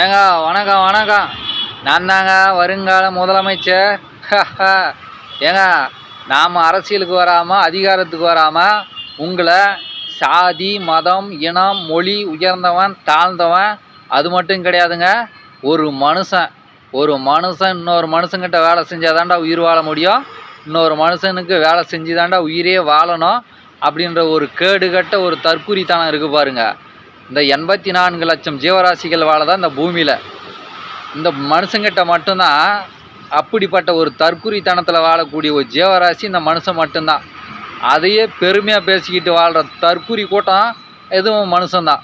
ஏங்க வணக்கம் வணக்கம். நான் தாங்க வருங்கால முதலமைச்சர். ஏங்க நாம் அரசியலுக்கு வராமல் அதிகாரத்துக்கு வராமல் உங்களை சாதி மதம் இனம் மொழி உயர்ந்தவன் தாழ்ந்தவன் அது மட்டும் கிடையாதுங்க. ஒரு மனுஷன் ஒரு மனுஷன் இன்னொரு மனுஷங்கிட்ட வேலை செஞ்சால் தாண்டா உயிர் வாழ முடியும். இன்னொரு மனுஷனுக்கு வேலை செஞ்சு தாண்டா உயிரே வாழணும். அப்படின்ற ஒரு கேடுகட்ட ஒரு தற்குறித்தனம் இருக்குது பாருங்கள் இந்த எண்பத்தி நான்கு லட்சம் ஜீவராசிகள் வாழதான் இந்த பூமியில். இந்த மனுஷங்கிட்ட மட்டும்தான் அப்படிப்பட்ட ஒரு தற்குறித்தனத்தில் வாழக்கூடிய ஒரு ஜீவராசி இந்த மனுஷன் மட்டும்தான். அதையே பெருமையாக பேசிக்கிட்டு வாழ்கிற தற்குறி கூட்டம் எதுவும் மனுஷன்தான்.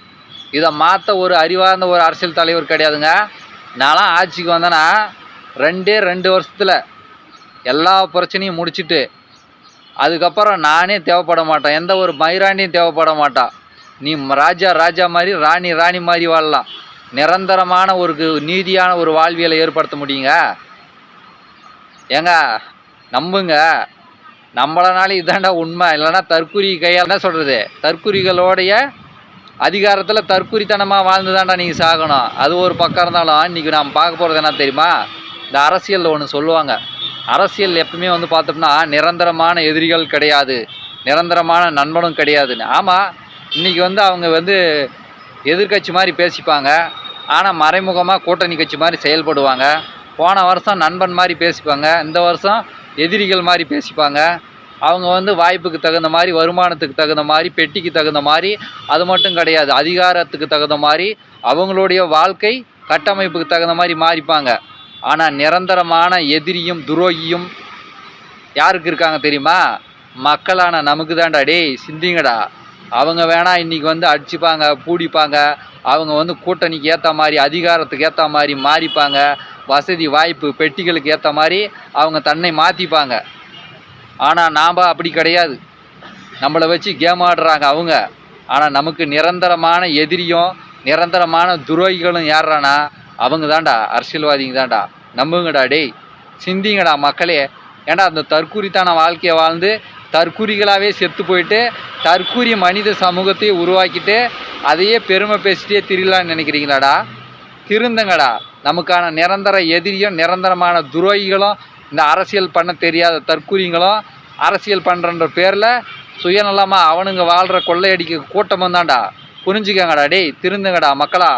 இதை மாற்ற ஒரு அறிவார்ந்த ஒரு அரசியல் தலைவர் கிடையாதுங்க. நான்லாம் ஆட்சிக்கு வந்தேன்னா ரெண்டே ரெண்டு வருஷத்தில் எல்லா பிரச்சனையும் முடிச்சிட்டு அதுக்கப்புறம் நானே தேவைப்பட மாட்டேன். எந்த ஒரு மயிராண்டியும் தேவைப்பட மாட்டான் நீ ராஜா ராஜா மாதிரி ராணி ராணி மாதிரி வாழலாம். நிரந்தரமான ஒரு நீதியான ஒரு வாழ்வியலை ஏற்படுத்த முடியுங்க? ஏங்க நம்புங்க. நம்மளனால இதாண்டா உண்மை. இல்லைன்னா தற்குறி கையால் என்ன சொல்கிறது தற்குறிகளோடைய அதிகாரத்தில் தற்குறித்தனமாக வாழ்ந்து தாண்டா நீங்கள் சாகணும். அது ஒரு பக்கம் இருந்தாலும் இன்றைக்கி நாம் பார்க்க போகிறது என்ன தெரியுமா? இந்த அரசியலில் ஒன்று சொல்லுவாங்க. அரசியல் எப்பவுமே வந்து பார்த்தோம்னா நிரந்தரமான எதிரிகள் கிடையாது. நிரந்தரமான நண்பனும் கிடையாதுன்னு. ஆமாம் இன்றைக்கி வந்து அவங்க வந்து எதிர்க்கட்சி மாதிரி பேசிப்பாங்க. ஆனால் மறைமுகமாக கூட்டணி கட்சி மாதிரி செயல்படுவாங்க. போன வருஷம் நண்பன் மாதிரி பேசிப்பாங்க. இந்த வருஷம் எதிரிகள் மாதிரி பேசிப்பாங்க. அவங்க வந்து வாய்ப்புக்கு தகுந்த மாதிரி வருமானத்துக்கு தகுந்த மாதிரி பெட்டிக்கு தகுந்த மாதிரி அது மட்டும் கிடையாது. அதிகாரத்துக்கு தகுந்த மாதிரி அவங்களுடைய வாழ்க்கை கட்டமைப்புக்கு தகுந்த மாதிரி மாறிப்பாங்க. ஆனால் நிரந்தரமான எதிரியும் துரோகியும் யாருக்கு இருக்காங்க தெரியுமா? மக்களான நமக்கு தான்டா டேய் சிந்திங்கடா. அவங்க வேணா இன்றைக்கி வந்து அடிச்சுப்பாங்க பூடிப்பாங்க. அவங்க வந்து கூட்டணிக்கு ஏற்ற மாதிரி அதிகாரத்துக்கு ஏற்ற மாதிரி மாறிப்பாங்க. வசதி வாய்ப்பு பெட்டிகளுக்கு ஏற்ற மாதிரி அவங்க தன்னை மாற்றிப்பாங்க ஆனால் நாம் அப்படி கிடையாது. நம்மளை வச்சு கேம் ஆடுறாங்க அவங்க. ஆனால் நமக்கு நிரந்தரமான எதிரியும் நிரந்தரமான துரோகிகளும் ஏறுறானா அவங்க தான்டா அரசியல்வாதிங்க தான்டா. நம்புங்கடா டேய். சிந்திங்கடா மக்களே. ஏன்டா அந்த தற்குறித்தான வாழ்க்கையை வாழ்ந்து தற்கூரிகளாகவே செத்து போயிட்டு தற்கூரி மனித சமூகத்தையே உருவாக்கிட்டு அதையே பெருமை பேசிட்டே திரியலான்னு நினைக்கிறீங்களாடா? திருந்தங்கடா. நமக்கான நிரந்தர எதிரியும் நிரந்தரமான துரோகிகளும் இந்த அரசியல் பண்ண தெரியாத தற்கூரிங்களும் அரசியல் பண்ணுறன்ற பேரில் சுயநலமாக அவனுங்க வாழ்கிற கொள்ளையடிக்க கூட்டமும் தான்டா. புரிஞ்சுக்கங்கடா டேய் திருந்துங்கடா மக்களா.